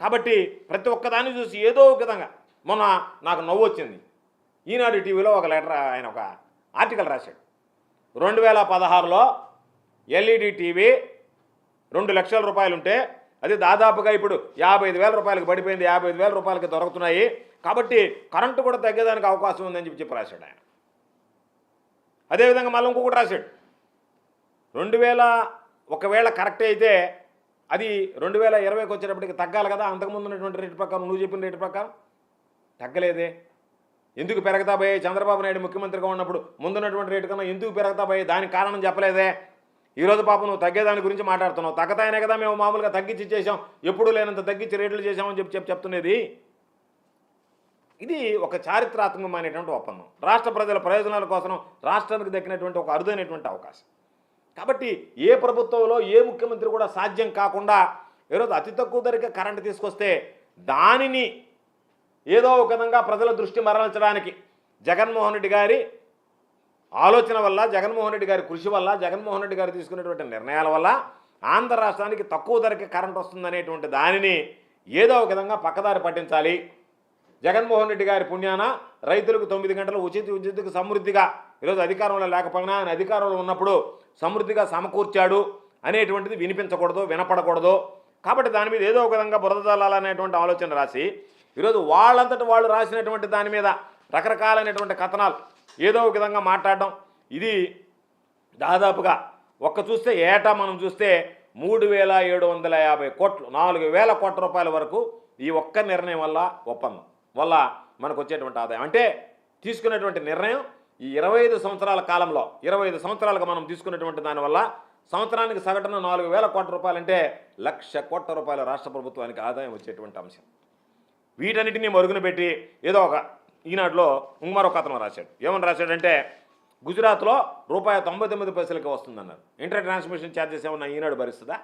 కాబట్టి ప్రతి ఒక్కదాన్ని చూసి ఏదో ఒక విధంగా మొన్న నాకు నవ్వు వచ్చింది. ఈనాడు టీవీలో ఒక లెటర్ ఆయన ఒక ఆర్టికల్ రాశాడు. రెండు వేల పదహారులో ఎల్ఈడి టీవీ రెండు లక్షల రూపాయలు ఉంటే అది దాదాపుగా ఇప్పుడు యాభై ఐదు వేల రూపాయలకు పడిపోయింది యాభై ఐదు వేల రూపాయలకి దొరుకుతున్నాయి. కాబట్టి కరెంటు కూడా తగ్గేదానికి అవకాశం ఉందని చెప్పి చెప్పి రాశాడు ఆయన. అదేవిధంగా మళ్ళీ ఇంకొకటి రాశాడు. రెండు వేల ఒకవేళ కరెక్ట్ అయితే అది రెండు వేల ఇరవైకి వచ్చేటప్పటికి తగ్గాలి కదా? అంతకుముందు ఉన్నటువంటి రేటు ప్రకారం నువ్వు చెప్పిన రేటు ప్రకారం తగ్గలేదే. ఎందుకు పెరగతాబోయే చంద్రబాబు నాయుడు ముఖ్యమంత్రిగా ఉన్నప్పుడు ముందున్నటువంటి రేటు కన్నా ఎందుకు పెరగతాబోయే? దానికి కారణం చెప్పలేదే. ఈరోజు పాప నువ్వు తగ్గేదాని గురించి మాట్లాడుతున్నావు. తగ్గతాయనే కదా మేము మామూలుగా తగ్గించి చేసాం ఎప్పుడు లేనంత తగ్గించి రేట్లు చేసామని చెప్పి చెప్పి చెప్తున్నది. ఇది ఒక చారిత్రాత్మకమైనటువంటి ఒప్పందం. రాష్ట్ర ప్రజల ప్రయోజనాల కోసం రాష్ట్రానికి దక్కినటువంటి ఒక అరుదైనటువంటి అవకాశం. కాబట్టి ఏ ప్రభుత్వంలో ఏ ముఖ్యమంత్రి కూడా సాధ్యం కాకుండా ఈరోజు అతి తక్కువ ధరకే కరెంటు తీసుకొస్తే దానిని ఏదో ఒక విధంగా ప్రజల దృష్టి మరల్చడానికి జగన్మోహన్ రెడ్డి గారి ఆలోచన వల్ల జగన్మోహన్ రెడ్డి గారి కృషి వల్ల జగన్మోహన్ రెడ్డి గారు తీసుకునేటువంటి నిర్ణయాల వల్ల ఆంధ్ర రాష్ట్రానికి తక్కువ ధరకి కరెంట్ వస్తుందనేటువంటి దానిని ఏదో ఒక విధంగా పక్కదారి పట్టించాలి. జగన్మోహన్ రెడ్డి గారి పుణ్యాన రైతులకు తొమ్మిది గంటలు ఉచిత విద్యుత్తుకు సమృద్ధిగా ఈరోజు అధికారంలో లేకపోయినా ఆయన అధికారంలో ఉన్నప్పుడు సమృద్ధిగా సమకూర్చాడు అనేటువంటిది వినిపించకూడదు వినపడకూడదు. కాబట్టి దాని మీద ఏదో ఒక విధంగా బురద జల్లాలనేటువంటి ఆలోచన రాసి ఈరోజు వాళ్ళంతటి వాళ్ళు రాసినటువంటి దాని మీద రకరకాలైనటువంటి కథనాలు ఏదో ఒక విధంగా మాట్లాడడం. ఇది దాదాపుగా ఒక్క చూస్తే ఏటా మనం చూస్తే మూడు వేల ఏడు వందల యాభై కోట్లు నాలుగు వేల కోట్ల రూపాయల వరకు ఈ ఒక్క నిర్ణయం వల్ల ఒప్పందం వల్ల మనకు వచ్చేటువంటి ఆదాయం. అంటే తీసుకునేటువంటి నిర్ణయం ఈ ఇరవై ఐదు సంవత్సరాల కాలంలో ఇరవై ఐదు సంవత్సరాలుగా మనం తీసుకున్నటువంటి దానివల్ల సంవత్సరానికి సగటున నాలుగు వేల కోట్ల రూపాయలంటే లక్ష కోట్ల రూపాయల రాష్ట్ర ప్రభుత్వానికి ఆదాయం వచ్చేటువంటి అంశం. వీటన్నిటిని మరుగున పెట్టి ఏదో ఒక ఈనాటిలో మరొక కథనం రాశాడు. ఏమని రాశాడంటే గుజరాత్లో రూపాయి తొంభై తొమ్మిది పైసలకి వస్తుందన్నారు. ఇంటర్ ట్రాన్స్మిషన్ ఛార్జెస్ ఏమన్నా ఈనాడు భరిస్తుందా?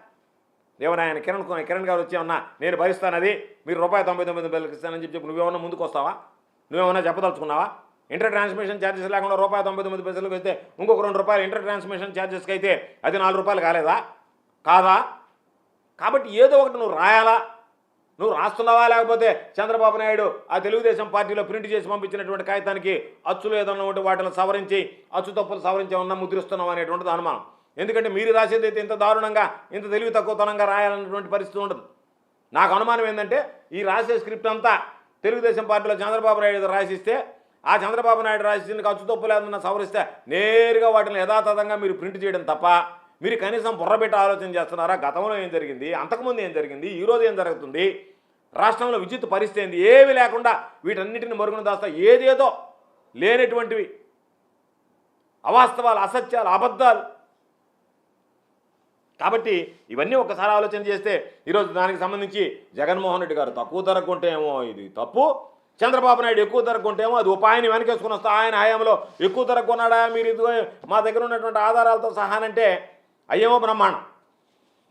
ఏమన్నా ఆయన కిరణ్ కిరణ్ గారు వచ్చి ఏమన్నా నేను భరిస్తాను అది మీరు రూపాయి తొంభై తొమ్మిది పైసలకి ఇస్తానని చెప్పి నువ్వేమన్నా ముందుకు వస్తావా? నువ్వేమన్నా చెప్పదలుచుకున్నావా? ఇంటర్ ట్రాన్స్మిషన్ ఛార్జెస్ లేకుండా రూపాయి తొంభై తొమ్మిది పైసలకు అయితే ఇంకొక రెండు రూపాయలు ఇంటర్ ట్రాన్స్మిషన్ ఛార్జెస్కి అయితే అది నాలుగు రూపాయలు కాలేదా? కాదా? కాబట్టి ఏదో ఒకటి నువ్వు రాయాలా? నువ్వు రాస్తున్నావా లేకపోతే చంద్రబాబు నాయుడు ఆ తెలుగుదేశం పార్టీలో ప్రింట్ చేసి పంపించినటువంటి కాగితానికి అచ్చులు ఏదైనా ఉంటే వాటిని సవరించి అచ్చు తప్పులు సవరించి ఉన్నా ముద్రిస్తున్నావు అనేటువంటిది అనుమానం. ఎందుకంటే మీరు రాసేది అయితే ఇంత దారుణంగా ఇంత తెలివి తక్కువతనంగా రాయాలన్నటువంటి పరిస్థితి ఉండదు. నాకు అనుమానం ఏంటంటే ఈ రాసే స్క్రిప్ట్ అంతా తెలుగుదేశం పార్టీలో చంద్రబాబు నాయుడు రాసిస్తే ఆ చంద్రబాబు నాయుడు రాసిన అచ్చు తప్పులేదన్న సవరిస్తే నేరుగా వాటిని యథాతథంగా మీరు ప్రింట్ చేయడం తప్ప మీరు కనీసం బుర్రబెట్టి ఆలోచన చేస్తున్నారా? గతంలో ఏం జరిగింది? అంతకుముందు ఏం జరిగింది? ఈరోజు ఏం జరుగుతుంది? రాష్ట్రంలో విద్యుత్ పరిస్థితి ఏంది? ఏమీ లేకుండా వీటన్నిటిని మరుగున దాస్తా ఏదేదో లేనటువంటివి. అవాస్తవాలు అసత్యాలు అబద్ధాలు. కాబట్టి ఇవన్నీ ఒకసారి ఆలోచన చేస్తే ఈరోజు దానికి సంబంధించి జగన్మోహన్ రెడ్డి గారు తక్కువ ధర కొంటేమో ఇది తప్పు. చంద్రబాబు నాయుడు ఎక్కువ ధరకు కొంటేమో అది ఉపాయాన్ని వెనకేసుకుని వస్తా. ఆయన హయాంలో ఎక్కువ ధర కొన్నాడా మీరు ఇది మా దగ్గర ఉన్నటువంటి ఆధారాలతో సహానంటే అయ్యేమో బ్రహ్మాండం.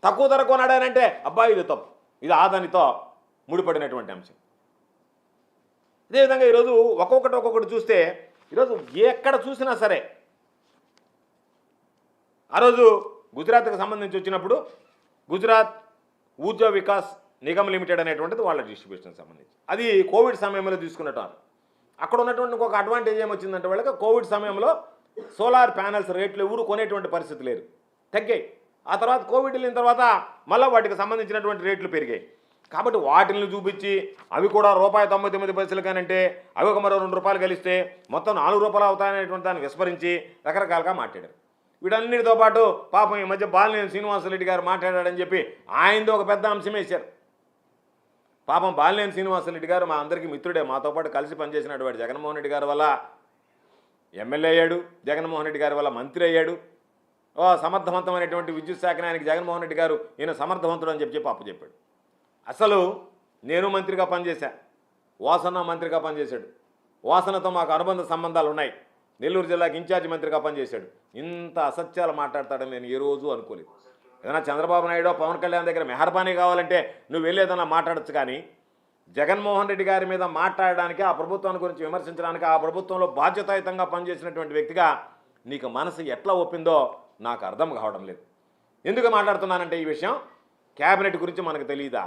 తక్కువ ధర కొన్నాడానంటే అబ్బాయి ఇది తప్పు. ఇది ఆదానితో ముడిపడినటువంటి అంశం. అదేవిధంగా ఈరోజు ఒక్కొక్కటి ఒక్కొక్కటి చూస్తే ఈరోజు ఎక్కడ చూసినా సరే ఆ రోజు గుజరాత్కి సంబంధించి వచ్చినప్పుడు గుజరాత్ ఊర్జా వికాస్ నిగమ్ లిమిటెడ్ అనేటువంటిది వాళ్ళ డిస్ట్రిబ్యూషన్ సంబంధించి. అది కోవిడ్ సమయంలో తీసుకున్నట్టు అక్కడ ఉన్నటువంటి ఒక అడ్వాంటేజ్ ఏమొచ్చిందంటే వాళ్ళకి కోవిడ్ సమయంలో సోలార్ ప్యానల్స్ రేట్లు ఎవరు కొనేటువంటి పరిస్థితి లేరు తగ్గాయి. ఆ తర్వాత కోవిడ్ వెళ్ళిన తర్వాత మళ్ళీ వాటికి సంబంధించినటువంటి రేట్లు పెరిగాయి. కాబట్టి వాటిని చూపించి అవి కూడా రూపాయి తొంభై తొమ్మిది పైసలు కానంటే అవి ఒక మరో రెండు రూపాయలు కలిస్తే మొత్తం నాలుగు రూపాయలు అవుతాయనేటువంటి దాన్ని విస్మరించి రకరకాలుగా మాట్లాడారు. వీటన్నిటితో పాటు పాపం ఈ మధ్య బాలినేని శ్రీనివాసరెడ్డి గారు మాట్లాడాడని చెప్పి ఆయనతో ఒక పెద్ద అంశం వేశారు. పాపం బాలినేని శ్రీనివాసరెడ్డి గారు మా అందరికీ మిత్రుడే. మాతో పాటు కలిసి పనిచేసినటువంటి జగన్మోహన్ రెడ్డి గారి వల్ల ఎమ్మెల్యే అయ్యాడు జగన్మోహన్ రెడ్డి గారి వల్ల మంత్రి అయ్యాడు. సమర్థవంతమైనటువంటి విద్యుత్ శాఖను ఆయనకి జగన్మోహన్ రెడ్డి గారు ఈయన సమర్థవంతుడు అని చెప్పి చెప్పి అప్పచెప్పాడు అసలు నేను మంత్రిగా పనిచేశా వాసన మంత్రిగా పనిచేశాడు. వాసనతో మాకు అనుబంధ సంబంధాలు ఉన్నాయి. నెల్లూరు జిల్లాకి ఇన్ఛార్జ్ మంత్రిగా పనిచేశాడు. ఇంత అసత్యాలు మాట్లాడతాడని నేను ఏ రోజు అనుకోలేదు. ఏదైనా చంద్రబాబు నాయుడు పవన్ కళ్యాణ్ దగ్గర మెహర్బానీ కావాలంటే నువ్వు వెళ్ళి ఏదైనా మాట్లాడచ్చు కానీ జగన్మోహన్ రెడ్డి గారి మీద మాట్లాడడానికి ఆ ప్రభుత్వాన్ని గురించి విమర్శించడానికి ఆ ప్రభుత్వంలో బాధ్యతాయుతంగా పనిచేసినటువంటి వ్యక్తిగా నీకు మనసు ఎట్లా ఒప్పిందో నాకు అర్థం కావడం లేదు. ఎందుకు మాట్లాడుతున్నానంటే ఈ విషయం? క్యాబినెట్ గురించి మనకు తెలియదా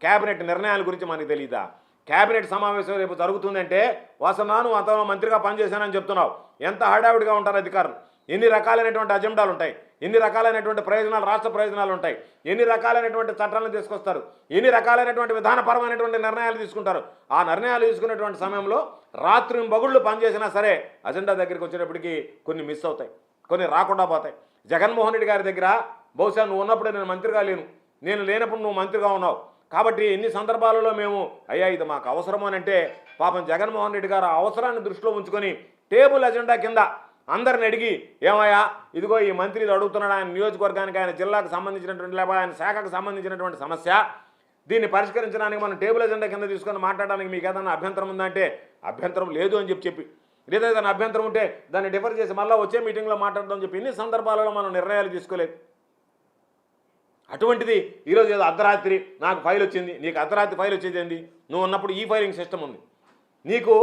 క్యాబినెట్ నిర్ణయాల గురించి మనకు తెలియదా క్యాబినెట్ సమావేశం రేపు జరుగుతుందంటే వసనాను అతను మంత్రిగా పనిచేశానని చెప్తున్నావు. ఎంత హడావిడిగా ఉంటారు అధికారులు? ఎన్ని రకాలైనటువంటి అజెండాలు ఉంటాయి ఎన్ని రకాలైనటువంటి ప్రయోజనాలు రాష్ట్ర ప్రయోజనాలు ఉంటాయి ఎన్ని రకాలైనటువంటి చట్టాలను తీసుకొస్తారు? ఎన్ని రకాలైనటువంటి విధానపరమైనటువంటి నిర్ణయాలు తీసుకుంటారు? ఆ నిర్ణయాలు తీసుకునేటువంటి సమయంలో రాత్రి బగుళ్ళు పనిచేసినా సరే అజెండా దగ్గరికి వచ్చేటప్పటికి కొన్ని మిస్ అవుతాయి. కొన్ని రాకుండా పోతాయి. జగన్మోహన్ రెడ్డి గారి దగ్గర బహుశా నువ్వు ఉన్నప్పుడే నేను మంత్రిగా లేను. నేను లేనప్పుడు నువ్వు మంత్రిగా ఉన్నావు. కాబట్టి ఎన్ని సందర్భాలలో మేము అయ్యా ఇది మాకు అవసరం అని అంటే పాపం జగన్మోహన్ రెడ్డి గారు అవసరాన్ని దృష్టిలో ఉంచుకొని టేబుల్ అజెండా కింద అందరిని అడిగి ఏమయ్యా ఇదిగో ఈ మంత్రి అడుగుతున్నాడు ఆయన నియోజకవర్గానికి ఆయన జిల్లాకు సంబంధించినటువంటి లేదా ఆయన శాఖకు సంబంధించినటువంటి సమస్య. దీన్ని పరిష్కరించడానికి మనం టేబుల్ ఎజెండా కింద తీసుకొని మాట్లాడడానికి మీకు ఏదైనా అభ్యంతరం ఉందంటే అభ్యంతరం లేదు అని చెప్పి చెప్పి లేదా ఏదైనా అభ్యంతరం ఉంటే దాన్ని డిఫర్ చేసి మళ్ళీ వచ్చే మీటింగ్లో మాట్లాడదాం చెప్పి ఎన్ని సందర్భాలలో మనం నిర్ణయాలు తీసుకోలేదు. అటువంటిది ఈరోజు ఏదో అర్ధరాత్రి నాకు ఫైల్ వచ్చింది నీకు అర్ధరాత్రి ఫైల్ వచ్చేది ఏంది? నువ్వు ఉన్నప్పుడు ఈ ఫైలింగ్ సిస్టమ్ ఉంది. నీకు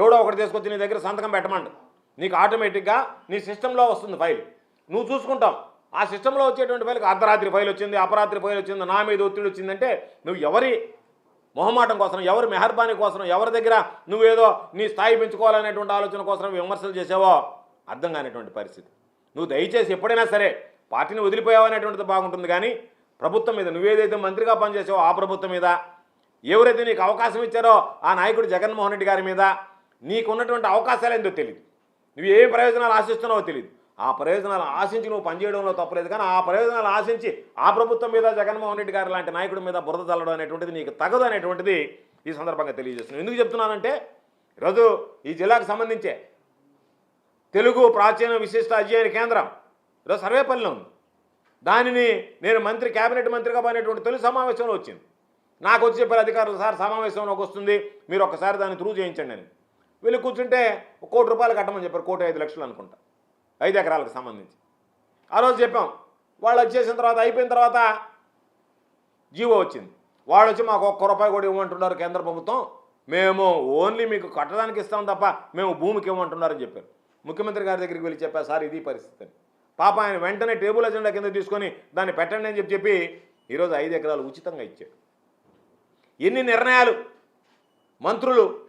ఎవడో ఒకటి తీసుకొచ్చి నీ దగ్గర సంతకం పెట్టమండు. నీకు ఆటోమేటిక్గా నీ సిస్టంలో వస్తుంది ఫైల్ నువ్వు చూసుకుంటావు ఆ సిస్టంలో వచ్చేటువంటి ఫైల్కి అర్ధరాత్రి ఫైల్ వచ్చింది అపరాత్రి ఫైల్ వచ్చింది నా మీద ఒత్తిడి వచ్చిందంటే నువ్వు ఎవరి మొహమాటం కోసం ఎవరి మెహర్బానీ కోసం ఎవరి దగ్గర నువ్వేదో నీ స్థాయి పెంచుకోవాలనేటువంటి ఆలోచన కోసం విమర్శలు చేసావో అర్థం కానిటువంటి పరిస్థితి. నువ్వు దయచేసి ఎప్పుడైనా సరే పార్టీని వదిలిపోయావు అనేటువంటిది బాగుంటుంది కానీ ప్రభుత్వం మీద నువ్వేదైతే మంత్రిగా పనిచేసావో ఆ ప్రభుత్వం మీద ఎవరైతే నీకు అవకాశం ఇచ్చారో ఆ నాయకుడు జగన్మోహన్ రెడ్డి గారి మీద నీకున్నటువంటి అవకాశాలు ఏందో తెలియదు నువ్వు ఏ ప్రయోజనాలు ఆశిస్తున్నావో తెలియదు ఆ ప్రయోజనాలు ఆశించి నువ్వు పనిచేయడంలో తప్పలేదు. కానీ ఆ ప్రయోజనాలు ఆశించి ఆ ప్రభుత్వం మీద జగన్మోహన్ రెడ్డి గారు లాంటి నాయకుడి మీద బురద చల్లడం అనేటువంటిది నీకు తగదు అనేటువంటిది ఈ సందర్భంగా తెలియజేస్తున్నాను. ఎందుకు చెప్తున్నానంటే ఈరోజు ఈ జిల్లాకు సంబంధించే తెలుగు ప్రాచీన విశిష్ట అధ్యయన కేంద్రం ఈరోజు సర్వేపల్లిలో ఉంది. దానిని నేను మంత్రి కేబినెట్ మంత్రిగా పోయినటువంటి తొలి సమావేశంలో వచ్చింది. నాకు వచ్చి చెప్పారు అధికారులు సార్ సమావేశంలోకి వస్తుంది. మీరు ఒక్కసారి దాన్ని త్రూ చేయించండి అని. వీళ్ళు కూర్చుంటే ఒక కోటి రూపాయలు కట్టమని చెప్పారు కోటి ఐదు లక్షలు అనుకుంటా. ఐదు ఎకరాలకు సంబంధించి. ఆ రోజు చెప్పాం వాళ్ళు వచ్చేసిన తర్వాత అయిపోయిన తర్వాత జీవో వచ్చింది. వాళ్ళు వచ్చి మాకు ఒక్క రూపాయి కూడా ఇవ్వమంటున్నారు కేంద్ర ప్రభుత్వం. మేము ఓన్లీ మీకు కట్టడానికి ఇస్తాం తప్ప మేము భూమికి ఇవ్వమంటున్నారని చెప్పారు. ముఖ్యమంత్రి గారి దగ్గరికి వెళ్ళి చెప్పారు సార్ ఇది పరిస్థితి. అని పాప ఆయన వెంటనే టేబుల్ అజెండా కింద తీసుకొని దాన్ని పెట్టండి అని చెప్పి చెప్పి ఈరోజు ఐదు ఎకరాలు ఉచితంగా ఇచ్చాడు. ఎన్ని నిర్ణయాలు? మంత్రులు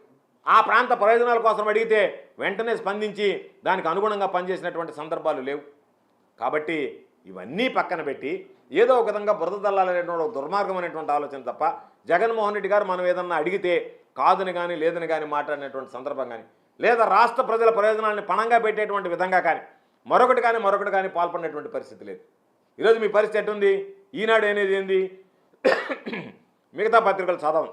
ఆ ప్రాంత ప్రయోజనాల కోసం అడిగితే వెంటనే స్పందించి దానికి అనుగుణంగా పనిచేసినటువంటి సందర్భాలు లేవు. కాబట్టి ఇవన్నీ పక్కన పెట్టి ఏదో ఒక విధంగా బురద దల్లాలనేటువంటి ఒక దుర్మార్గమైనటువంటి ఆలోచన తప్ప జగన్మోహన్ రెడ్డి గారు మనం ఏదన్నా అడిగితే కాదని కానీ లేదని కానీ మాట్లాడినటువంటి సందర్భం కానీ లేదా రాష్ట్ర ప్రజల ప్రయోజనాలను పణంగా పెట్టేటువంటి విధంగా కానీ మరొకటి కానీ మరొకటి కానీ పాల్పడినటువంటి పరిస్థితి లేదు. ఈరోజు మీ పరిస్థితి ఎట్టుంది? ఈనాడు అనేది ఏంది? మిగతా పత్రికలు చదవం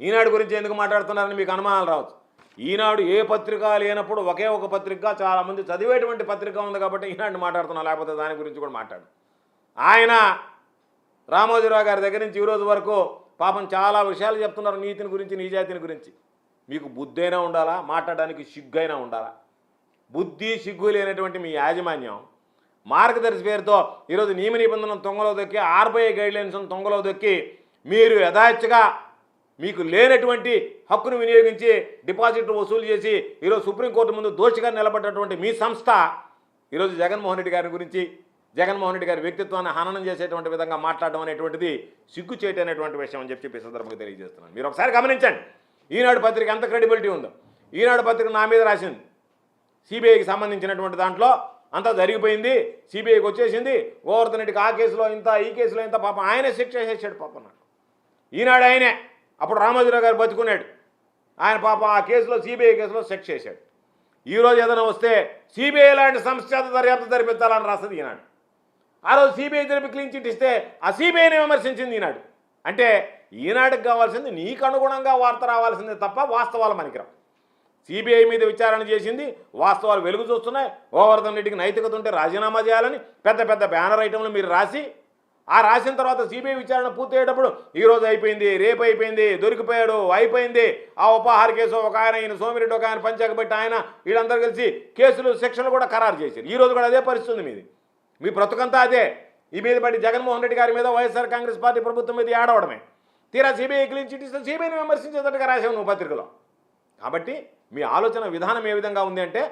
ఈనాడు గురించి ఎందుకు మాట్లాడుతున్నారని మీకు అనుమానాలు రావచ్చు. ఈనాడు ఏ పత్రిక లేనప్పుడు ఒకే ఒక పత్రిక చాలామంది చదివేటువంటి పత్రిక ఉంది కాబట్టి ఈనాడు మాట్లాడుతున్నా లేకపోతే దాని గురించి కూడా మాట్లాడు. ఆయన రామోజీరావు గారి దగ్గర నుంచి ఈరోజు వరకు పాపం చాలా విషయాలు చెప్తున్నారు నీతిని గురించి నిజాయితీని గురించి. మీకు బుద్ధి అయినా ఉండాలా? మాట్లాడడానికి సిగ్గైనా ఉండాలా? బుద్ధి సిగ్గు లేనటువంటి మీ యాజమాన్యం మార్గదర్శి పేరుతో ఈరోజు నియమ నిబంధనలు తొంగలో దొక్కి ఆర్బీఐ గైడ్లైన్స్ను తొంగలో దొక్కి మీరు యథాచ్ఛగా మీకు లేనటువంటి హక్కును వినియోగించి డిపాజిట్లు వసూలు చేసి ఈరోజు సుప్రీంకోర్టు ముందు దోషిగా నిలబడ్డటువంటి మీ సంస్థ ఈరోజు జగన్మోహన్ రెడ్డి గారి గురించి జగన్మోహన్ రెడ్డి గారి వ్యక్తిత్వాన్ని హననం చేసేటువంటి విధంగా మాట్లాడడం అనేటువంటిది సిగ్గు చేయటనేటువంటి విషయం అని చెప్పి సందర్భంగా తెలియజేస్తున్నాను. మీరు ఒకసారి గమనించండి. ఈనాడు పత్రిక ఎంత క్రెడిబిలిటీ ఉందో. ఈనాడు పత్రిక నా మీద రాసింది. సిబిఐకి సంబంధించినటువంటి దాంట్లో అంతా జరిగిపోయింది. సిబిఐకి వచ్చేసింది. గోవర్ధన్ రెడ్డికి ఆ కేసులో ఇంత ఈ కేసులో ఇంత పాపం. ఆయనే శిక్ష చేసాడు పాపం నాకు. ఈనాడు ఆయనే. అప్పుడు రామోజీరావు గారు బతుకున్నాడు. ఆయన పాప ఆ కేసులో సిబిఐ కేసులో శిక్ష చేశాడు. ఈరోజు ఏదైనా వస్తే సిబిఐ లాంటి సంస్థ దర్యాప్తు జరిపించాలని రాస్తుంది ఈనాడు. ఆ రోజు సిబిఐ జరిపి క్లీన్ చిట్ ఇస్తే ఆ సిబిఐని విమర్శించింది ఈనాడు. అంటే ఈనాడుకి కావాల్సింది నీకు అనుగుణంగా వార్త రావాల్సిందే తప్ప వాస్తవాలు మనకిరావు. సిబిఐ మీద విచారణ చేసింది వాస్తవాలు వెలుగు చూస్తున్నాయి. గోవర్ధన్ రెడ్డికి నైతికత ఉంటే రాజీనామా చేయాలని పెద్ద పెద్ద బ్యానర్ ఐటమ్లు మీరు రాసి ఆ రాసిన తర్వాత సిబిఐ విచారణ పూర్తయ్యేటప్పుడు ఈరోజు అయిపోయింది రేపు అయిపోయింది దొరికిపోయాడు అయిపోయింది. ఆ ఉపాహార కేసు ఒక ఆయన ఈయన సోమిరెడ్డి ఒక ఆయన పంచాకబెట్టి ఆయన వీళ్ళందరూ కలిసి కేసులు శిక్షలు కూడా ఖరారు చేశారు. ఈరోజు కూడా అదే పరిస్థితి మీది. మీ బ్రతుకంతా అదే. ఈ మీద పడి జగన్మోహన్ రెడ్డి గారి మీద వైఎస్ఆర్ కాంగ్రెస్ పార్టీ ప్రభుత్వం మీద ఏడవడమే. తీరా సిబిఐ క్లీన్ చిట్ ఇస్తే సిబిఐని విమర్శించేటట్టుగా రాసావు నువ్వు పత్రికలో. కాబట్టి మీ ఆలోచన విధానం ఏ విధంగా ఉంది అంటే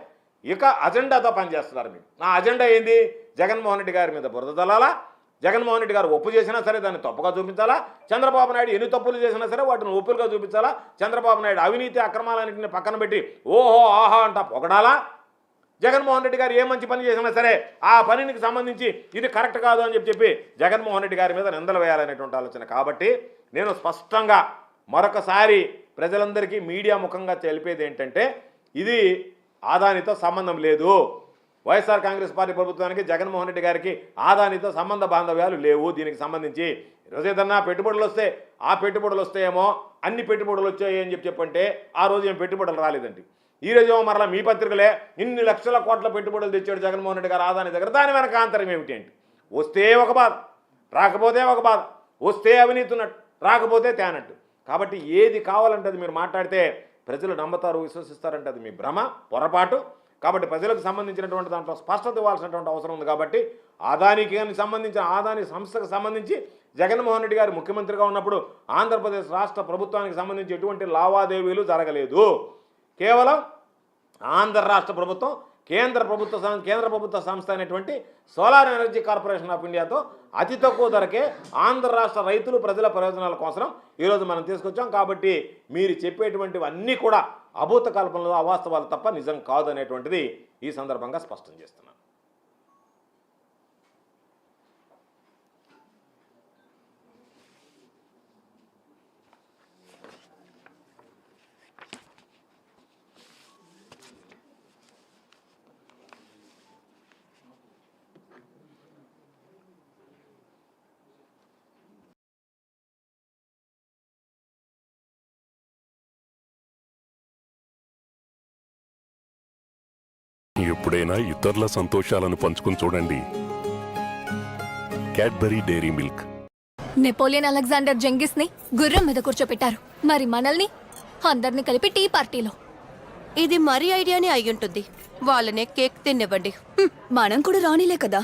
ఇక అజెండాతో పనిచేస్తున్నారు మీరు. నా అజెండా ఏంది? జగన్మోహన్ రెడ్డి గారి మీద బురద తలాలా? జగన్మోహన్ రెడ్డి గారు ఒప్పు చేసినా సరే దాన్ని తప్పుగా చూపించాలా? చంద్రబాబు నాయుడు ఎన్ని తప్పులు చేసినా సరే వాటిని ఒప్పులుగా చూపించాలా? చంద్రబాబు నాయుడు అవినీతి అక్రమాలన్నింటిని పక్కన పెట్టి ఓహో ఆహా అంటా పొగడాలా? జగన్మోహన్ రెడ్డి గారు ఏ మంచి పని చేసినా సరే ఆ పనికి సంబంధించి ఇది కరెక్ట్ కాదు అని చెప్పి చెప్పి జగన్మోహన్ రెడ్డి గారి మీద నిందలు వేయాలనేటువంటి ఆలోచన. కాబట్టి నేను స్పష్టంగా మరొకసారి ప్రజలందరికీ మీడియా ముఖంగా తెలిపేది ఏంటంటే ఇది ఆదానితో సంబంధం లేదు. వైఎస్ఆర్ కాంగ్రెస్ పార్టీ ప్రభుత్వానికి జగన్మోహన్ రెడ్డి గారికి ఆదానితో సంబంధ బాంధవ్యాలు లేవు. దీనికి సంబంధించి ఈరోజు ఏదన్నా పెట్టుబడులు వస్తే ఆ పెట్టుబడులు వస్తాయేమో అన్ని పెట్టుబడులు వచ్చాయి అని చెప్పి చెప్పంటే ఆ రోజు ఏం పెట్టుబడులు రాలేదండి. ఈ రోజు ఏమో మరలా మీ పత్రికలే ఇన్ని లక్షల కోట్ల పెట్టుబడులు తెచ్చాడు జగన్మోహన్ రెడ్డి గారు ఆదాని దగ్గర. దాని వెనక ఆంతరం ఏమిటి అంటే వస్తే ఒక బాధ రాకపోతే ఒక బాధ వస్తే అవినీతి ఉన్నట్టు రాకపోతే తేనట్టు. కాబట్టి ఏది కావాలంటే మీరు మాట్లాడితే ప్రజలు నమ్ముతారు విశ్వసిస్తారంటే అది మీ భ్రమ పొరపాటు. కాబట్టి ప్రజలకు సంబంధించినటువంటి దాంట్లో స్పష్టత ఇవ్వాల్సినటువంటి అవసరం ఉంది కాబట్టి ఆదానికి సంబంధించిన ఆదాని సంస్థకు సంబంధించి జగన్మోహన్ రెడ్డి గారు ముఖ్యమంత్రిగా ఉన్నప్పుడు ఆంధ్రప్రదేశ్ రాష్ట్ర ప్రభుత్వానికి సంబంధించి ఎటువంటి లావాదేవీలు జరగలేదు. కేవలం ఆంధ్ర రాష్ట్ర ప్రభుత్వం కేంద్ర ప్రభుత్వ సం- కేంద్ర ప్రభుత్వ సంస్థ అయినటువంటి సోలార్ ఎనర్జీ కార్పొరేషన్ ఆఫ్ ఇండియాతో అతి తక్కువ ధరకే ఆంధ్ర రాష్ట్ర రైతులు ప్రజల ప్రయోజనాల కోసం ఈరోజు మనం తీసుకొచ్చాం. కాబట్టి మీరు చెప్పేటువంటివన్నీ కూడా అభూత కల్పనలు అవాస్తవాలు తప్ప నిజం కాదు అనేటువంటిది ఈ సందర్భంగా స్పష్టం చేస్తున్నాను. ఎప్పుడైనా ఇతరుల సంతోషాలను పంచుకుని చూడండి. Cadbury dairy milk Napoleon Alexander జంగిస్ని గుర్రం మీద కూర్చోపెట్టారు. మరి మనల్ని? అందరిని కలిపి టీ పార్టీలో. ఇది మరీ ఐడియానే అయ్యుంటుంది. వాళ్ళనే కేక్ తినివ్వండి మనం కూడా రాణిలే కదా.